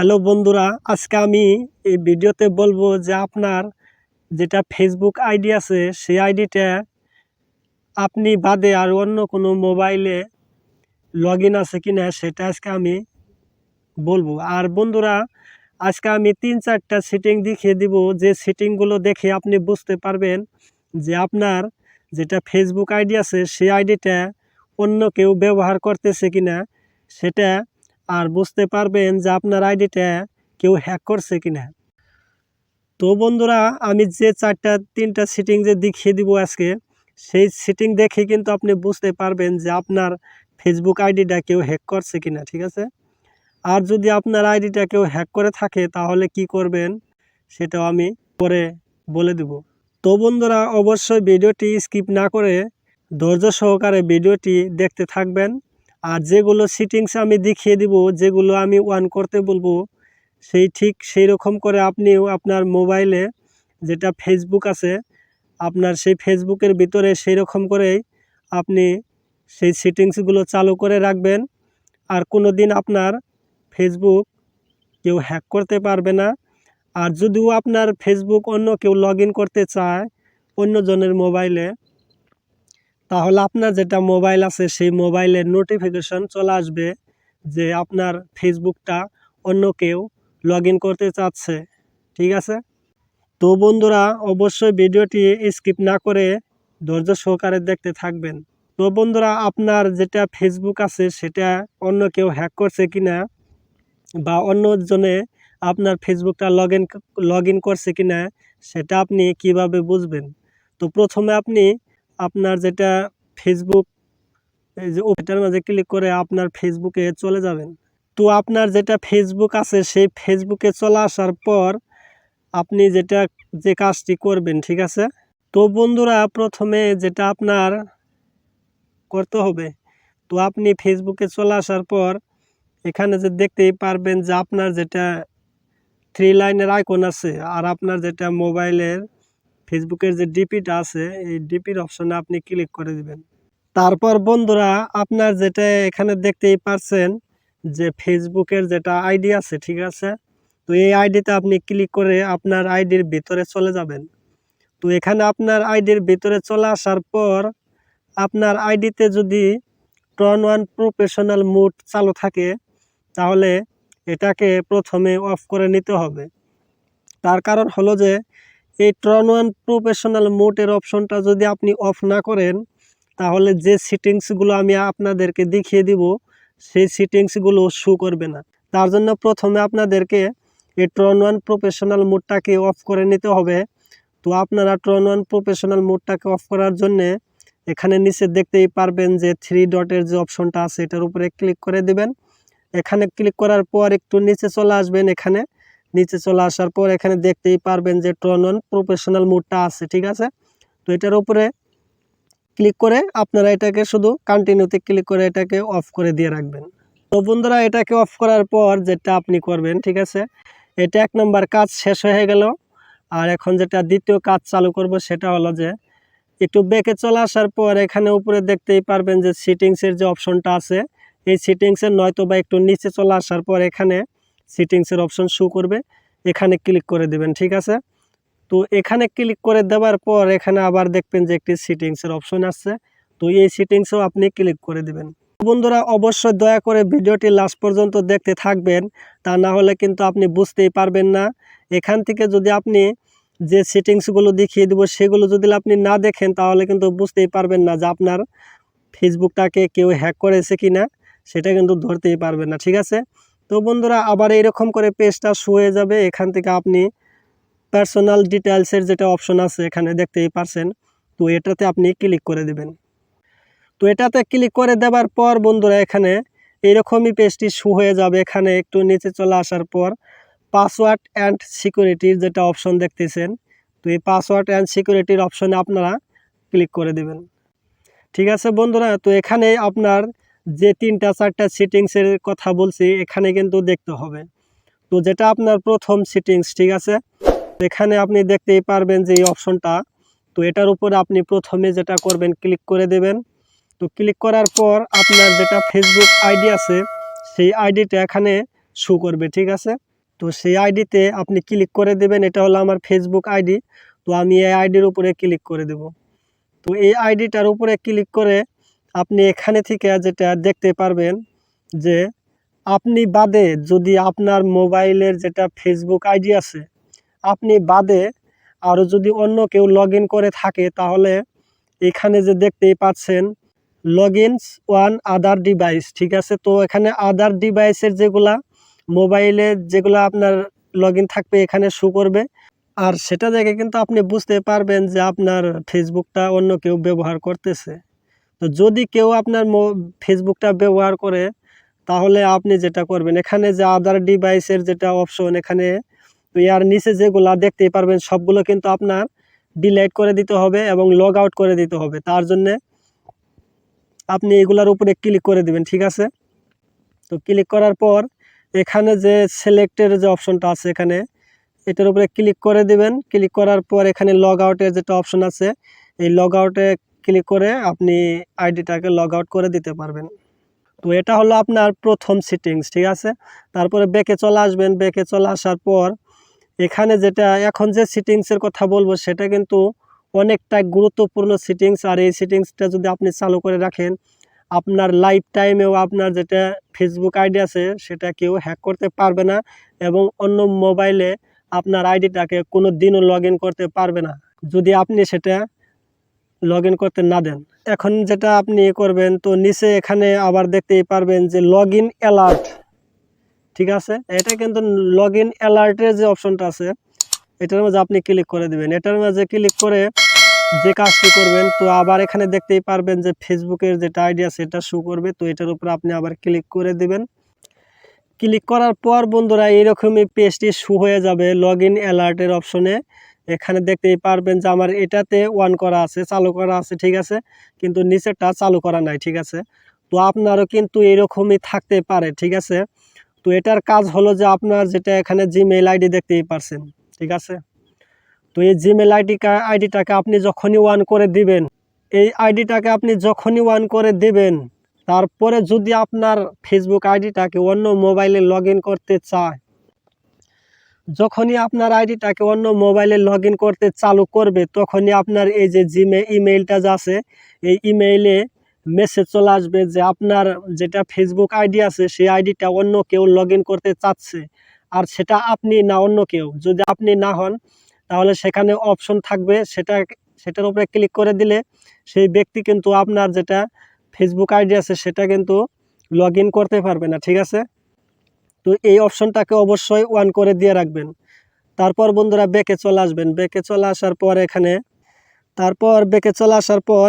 Hello বন্ধুরা, আজকে আমি এই ভিডিওতে বলব যে আপনার যেটা ফেসবুক আইডি আছে, সেই আইডিটা আপনি বাদে আর অন্য কোনো মোবাইলে লগ আছে কিনা সেটা আজকে আমি বলব। আর বন্ধুরা, আজকে আমি তিন চারটা সেটিং দেখিয়ে দিব। যে সেটিংগুলো দেখে আপনি বুঝতে পারবেন যে আপনার যেটা ফেসবুক আইডি আছে, সেই আইডিটা অন্য কেউ ব্যবহার করতেছে কি না সেটা আর বুঝতে পারবেন যে আপনার আইডিটা কেউ হ্যাক করছে কিনা। তো বন্ধুরা, আমি যে চারটা, তিনটা সিটিং যে দেখিয়ে দিব আজকে, সেই সিটিং দেখে কিন্তু আপনি বুঝতে পারবেন যে আপনার ফেসবুক আইডিটা কেউ হ্যাক করছে কিনা, ঠিক আছে? আর যদি আপনার আইডিটা কেউ হ্যাক করে থাকে, তাহলে কি করবেন, সেটাও আমি পরে বলে দেব। তো বন্ধুরা, অবশ্যই ভিডিওটি স্কিপ না করে ধৈর্য সহকারে ভিডিওটি দেখতে থাকবেন। আর যেগুলো সিটিংস আমি দেখিয়ে দিব, যেগুলো আমি ওয়ান করতে বলব, সেই ঠিক সেই রকম করে আপনিও আপনার মোবাইলে যেটা ফেসবুক আছে, আপনার সেই ফেসবুকের ভিতরে সেই রকম করেই আপনি সেই সেটিংসগুলো চালু করে রাখবেন। আর কোনো দিন আপনার ফেসবুক কেউ হ্যাক করতে পারবে না। আর যদিও আপনার ফেসবুক অন্য কেউ লগ করতে চায় অন্যজনের মোবাইলে তাহলে আপনার যেটা মোবাইল আছে, সেই মোবাইলের নোটিফিকেশন চলে আসবে যে আপনার ফেসবুকটা অন্য কেউ লগ করতে চাচ্ছে। ঠিক আছে? তো বন্ধুরা, অবশ্যই ভিডিওটি স্কিপ না করে ধৈর্য সহকারে দেখতে থাকবেন। তো বন্ধুরা, আপনার যেটা ফেসবুক আছে, সেটা অন্য কেউ হ্যাক করছে কিনা বা অন্যজনে আপনার ফেসবুকটা লগ ইন লগ ইন করছে কিনা, সেটা আপনি কীভাবে বুঝবেন? তো প্রথমে আপনি আপনার যেটা ফেসবুক যে ওটার মাঝে ক্লিক করে আপনার ফেসবুকে চলে যাবেন। তো আপনার যেটা ফেসবুক আছে, সেই ফেসবুকে চলে আসার পর আপনি যেটা, যে কাজটি করবেন, ঠিক আছে? তো বন্ধুরা, প্রথমে যেটা আপনার করতে হবে, তো আপনি ফেসবুকে চলে আসার পর এখানে যে দেখতেই পারবেন যে আপনার যেটা থ্রি লাইনের আইকন আছে, আর আপনার যেটা মোবাইলের ফেসবুকের যে ডিপিটা আছে, এই ডিপির অপশনে আপনি ক্লিক করে দিবেন। তারপর বন্ধুরা, আপনার যেটা এখানে দেখতেই পারছেন যে ফেসবুকের যেটা আইডি আছে, ঠিক আছে? তো এই আইডিতে আপনি ক্লিক করে আপনার আইডির ভিতরে চলে যাবেন। তো এখানে আপনার আইডির ভিতরে চলে আসার পর, আপনার আইডিতে যদি টন ওয়ান প্রফেশনাল মুড চালু থাকে, তাহলে এটাকে প্রথমে অফ করে নিতে হবে। তার কারণ হলো যে এই ট্রন ওয়ান প্রফেশনাল মোটের অপশনটা যদি আপনি অফ না করেন, তাহলে যে সিটিংসগুলো আমি আপনাদেরকে দেখিয়ে দিব, সেই সিটিংসগুলো শু করবে না। তার জন্য প্রথমে আপনাদেরকে এই ট্রন ওয়ান প্রফেশনাল মোডটাকে অফ করে নিতে হবে। তো আপনারা ট্রন ওয়ান প্রফেশনাল মোডটাকে অফ করার জন্যে এখানে নিচে দেখতেই পারবেন যে থ্রি ডটের যে অপশনটা আছে, এটার উপরে ক্লিক করে দিবেন। এখানে ক্লিক করার পর একটু নিচে চলে আসবেন এখানে। নিচে চলে আসার পর এখানে দেখতেই পারবেন যে ট্রন ওয়ান প্রফেশনাল মোডটা আছে, ঠিক আছে? তো এটার উপরে ক্লিক করে আপনারা এটাকে শুধু কন্টিনিউতে ক্লিক করে এটাকে অফ করে দিয়ে রাখবেন। তো বন্ধুরা, এটাকে অফ করার পর যেটা আপনি করবেন, ঠিক আছে? এটা এক নম্বর কাজ শেষ হয়ে গেল। আর এখন যেটা দ্বিতীয় কাজ চালু করব সেটা হলো যে একটু বেঁকে চলে আসার পর এখানে উপরে দেখতেই পারবেন যে সিটিংসের যে অপশনটা আছে, এই সিটিংসের নয়তো বা একটু নিচে চলে আসার পর এখানে সিটিংসের অপশন শু করবে। এখানে ক্লিক করে দেবেন, ঠিক আছে? তো এখানে ক্লিক করে দেওয়ার পর এখানে আবার দেখবেন যে একটি সিটিংসের অপশন আসছে। তো এই সিটিংসও আপনি ক্লিক করে দেবেন। বন্ধুরা, অবশ্যই দয়া করে ভিডিওটি লাস্ট পর্যন্ত দেখতে থাকবেন। তা না হলে কিন্তু আপনি বুঝতেই পারবেন না। এখান থেকে যদি আপনি যে সেটিংসগুলো দেখিয়ে দেবো, সেগুলো যদি আপনি না দেখেন, তাহলে কিন্তু বুঝতেই পারবেন না যে আপনার ফেসবুকটাকে কেউ হ্যাক করেছে কি না সেটা কিন্তু ধরতেই পারবেন না, ঠিক আছে? তো বন্ধুরা, আবার এইরকম করে পেজটা শুয়ে যাবে। এখান থেকে আপনি পার্সোনাল ডিটেলসের যেটা অপশন আছে, এখানে দেখতেই পারছেন। তো এটাতে আপনি ক্লিক করে দেবেন। তো এটাতে ক্লিক করে দেওয়ার পর বন্ধুরা, এখানে এইরকমই পেজটি শু হয়ে যাবে। এখানে একটু নিচে চলে আসার পর পাসওয়ার্ড অ্যান্ড সিকিউরিটির যেটা অপশন দেখতেছেন, তো এই পাসওয়ার্ড অ্যান্ড সিকিউরিটির অপশনে আপনারা ক্লিক করে দেবেন। ঠিক আছে বন্ধুরা, তো এখানে আপনার যে তিনটা চারটা সিটিংসের কথা বলছি, এখানে কিন্তু দেখতে হবে। তো যেটা আপনার প্রথম সিটিংস ঠিক আছে? এখানে আপনি দেখতেই পারবেন যে এই অপশনটা তো এটার উপরে আপনি প্রথমে যেটা করবেন ক্লিক করে দেবেন। তো ক্লিক করার পর আপনার যেটা ফেসবুক আইডি আছে, সেই আইডিটা এখানে শু করবে, ঠিক আছে? তো সেই আইডিতে আপনি ক্লিক করে দেবেন, এটা হলো আমার ফেসবুক আইডি তো আমি এই আইডির উপরে ক্লিক করে দেব। তো এই আইডিটার উপরে ক্লিক করে আপনি এখানে থেকে যেটা দেখতে পারবেন যে আপনি বাদে যদি আপনার মোবাইলের যেটা ফেসবুক আইডি আছে, আপনি বাদে আরও যদি অন্য কেউ লগ করে থাকে তাহলে এখানে যে দেখতেই পাচ্ছেন log ins on other device ঠিক আছে? তো এখানে আদার ডিভাইসের যেগুলা মোবাইলে যেগুলো আপনার লগ থাকবে এখানে শো করবে। আর সেটা দেখে কিন্তু আপনি বুঝতে পারবেন যে আপনার ফেসবুকটা অন্য কেউ ব্যবহার করতেছে। তো যদি কেউ আপনার মো ফেসবুকটা ব্যবহার করে, তাহলে আপনি যেটা করবেন, এখানে যে আদার ডিভাইসের যেটা অপশন এখানে ইয়ার নিচে যেগুলা দেখতেই পারবেন, সবগুলো কিন্তু আপনার ডিলাইট করে দিতে হবে এবং লগ আউট করে দিতে হবে। তার জন্যে আপনি এগুলার উপরে ক্লিক করে দিবেন, ঠিক আছে? তো ক্লিক করার পর এখানে যে সিলেক্টের যে অপশনটা আছে এখানে, এটার উপরে ক্লিক করে দিবেন। ক্লিক করার পর এখানে লগ আউটের যেটা অপশন আছে, এই লগ আউটে ক্লিক করে আপনি আইডিটাকে লগ আউট করে দিতে পারবেন। তো এটা হলো আপনার প্রথম সিটিংস ঠিক আছে? তারপরে ব্যাকে চলে আসবেন। ব্যাকে চলে আসার পর এখানে যেটা, এখন যে সিটিংসের কথা বলব, সেটা কিন্তু অনেকটা গুরুত্বপূর্ণ সিটিংস আর এই সিটিংসটা যদি আপনি চালু করে রাখেন, আপনার লাইফ টাইমেও আপনার যেটা ফেসবুক আইডি আছে, সেটা কেউ হ্যাক করতে পারবে না এবং অন্য মোবাইলে আপনার আইডিটাকে কোনো দিনও লগ করতে পারবে না। যদি আপনি সেটা লগ করতে না দেন। এখন যেটা আপনি করবেন, তো নিচে এখানে আবার দেখতেই পারবেন যে লগ ইন অ্যালার্ট ঠিক আছে? এটা কিন্তু লগ ইন অ্যালার্টের যে অপশনটা আছে, এটার মাঝে আপনি ক্লিক করে দিবেন। এটার মাঝে ক্লিক করে যে কাজটি করবেন, তো আবার এখানে দেখতেই পারবেন যে ফেসবুকের যেটা আইডিয়া সেটা শো করবে। তো এটার উপর আপনি আবার ক্লিক করে দেবেন। ক্লিক করার পর বন্ধুরা, এইরকমই পেজটি শু হয়ে যাবে লগ ইন অ্যালার্টের অপশনে এখানে দেখতেই পারবেন যে আমার এটাতে ওয়ান করা আছে, চালু করা আছে, ঠিক আছে? কিন্তু নিচেরটা চালু করা নাই, ঠিক আছে? তো আপনারও কিন্তু এরকমই থাকতে পারে, ঠিক আছে? তো এটার কাজ হলো যে আপনার যেটা এখানে জিমেল আইডি দেখতেই পারছেন, ঠিক আছে? তো এই জিমেল আইডি আইডিটাকে আপনি যখনই ওয়ান করে দিবেন, এই আইডিটাকে আপনি যখনই ওয়ান করে দেবেন, তারপরে যদি আপনার ফেসবুক আইডিটাকে অন্য মোবাইলে লগ করতে চায় যখনই আপনার আইডিটাকে অন্য মোবাইলে লগ করতে চালু করবে, তখনই আপনার এই যে জিমে ইমেইলটা আছে, এই ইমেইলে মেসেজ চলে আসবে যে আপনার যেটা ফেসবুক আইডি আছে, সেই আইডিটা অন্য কেউ লগ করতে চাচ্ছে। আর সেটা আপনি না অন্য কেউ। যদি আপনি না হন, তাহলে সেখানে অপশন থাকবে। সেটা, সেটার উপরে ক্লিক করে দিলে সেই ব্যক্তি কিন্তু আপনার যেটা ফেসবুক আইডি আছে, সেটা কিন্তু লগ করতে পারবে না। ঠিক আছে? তো এই অপশনটাকে অবশ্যই ওয়ান করে দিয়ে রাখবেন। তারপর বন্ধুরা বেকে চলে আসবেন। বেকে চলে আসার পর এখানে, তারপর বেকে চলে আসার পর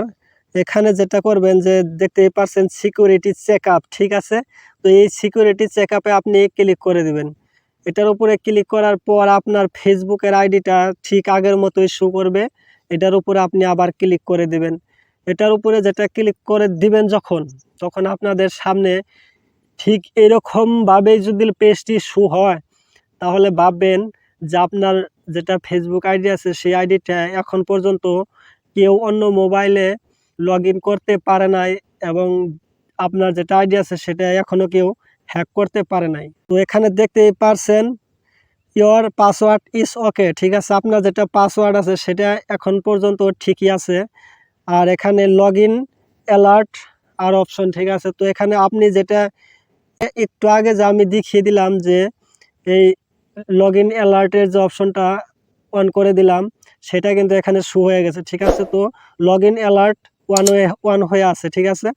এখানে যেটা করবেন যে দেখতেই পারছেন সিকিউরিটি চেক ঠিক আছে? তো এই সিকিউরিটি চেক আপনি ক্লিক করে দিবেন। এটার উপরে ক্লিক করার পর আপনার ফেসবুকের আইডিটা ঠিক আগের মতোই শো করবে। এটার উপরে আপনি আবার ক্লিক করে দিবেন। এটার উপরে যেটা ক্লিক করে দিবেন যখন, তখন আপনাদের সামনে ঠিক এরকমভাবেই যদি পেজটি শু হয়, তাহলে ভাববেন যে আপনার যেটা ফেসবুক আইডি আছে, সেই আইডিটা এখন পর্যন্ত কেউ অন্য মোবাইলে লগ করতে পারে নাই এবং আপনার যেটা আইডি আছে, সেটা এখনও কেউ হ্যাক করতে পারে নাই। তো এখানে দেখতেই পারছেন ইয়োর পাসওয়ার্ড ইজ ওকে ঠিক আছে? আপনার যেটা পাসওয়ার্ড আছে, সেটা এখন পর্যন্ত ঠিকই আছে। আর এখানে লগ ইন অ্যালার্ট আর অপশন ঠিক আছে? তো এখানে আপনি যেটা একটু আগে যে আমি দেখিয়ে দিলাম যে এই লগ ইন অ্যালার্টের যে অপশনটা অন করে দিলাম, সেটা কিন্তু এখানে শু হয়ে গেছে, ঠিক আছে? তো লগ ইন অ্যালার্ট ওয়ান হয়ে ওয়ান হয়ে আছে, ঠিক আছে?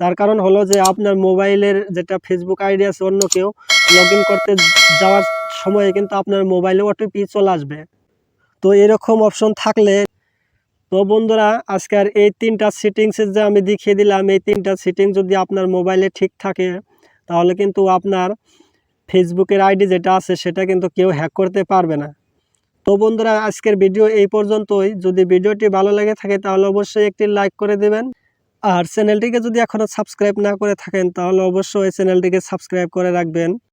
তার কারণ হলো যে আপনার মোবাইলের যেটা ফেসবুক আইডি আছে অন্য কেউ লগ করতে যাওয়ার সময়ে কিন্তু আপনার মোবাইলে ওটিপি চলে আসবে। তো এরকম অপশন থাকলে, তো বন্ধুরা, আজকের এই তিনটা সেটিংসের যে আমি দেখিয়ে দিলাম, এই তিনটা সেটিং যদি আপনার মোবাইলে ঠিক থাকে তাহলে কিন্তু আপনার ফেসবুকের আইডি যেটা আছে সেটা কিন্তু কেউ হ্যাক করতে পারবে না। তো বন্ধুরা, আজকের ভিডিও এই পর্যন্তই। যদি ভিডিওটি ভালো লেগে থাকে তাহলে অবশ্যই একটি লাইক করে দেবেন। আর চ্যানেলটিকে যদি এখনও সাবস্ক্রাইব না করে থাকেন তাহলে অবশ্যই চ্যানেলটিকে সাবস্ক্রাইব করে রাখবেন।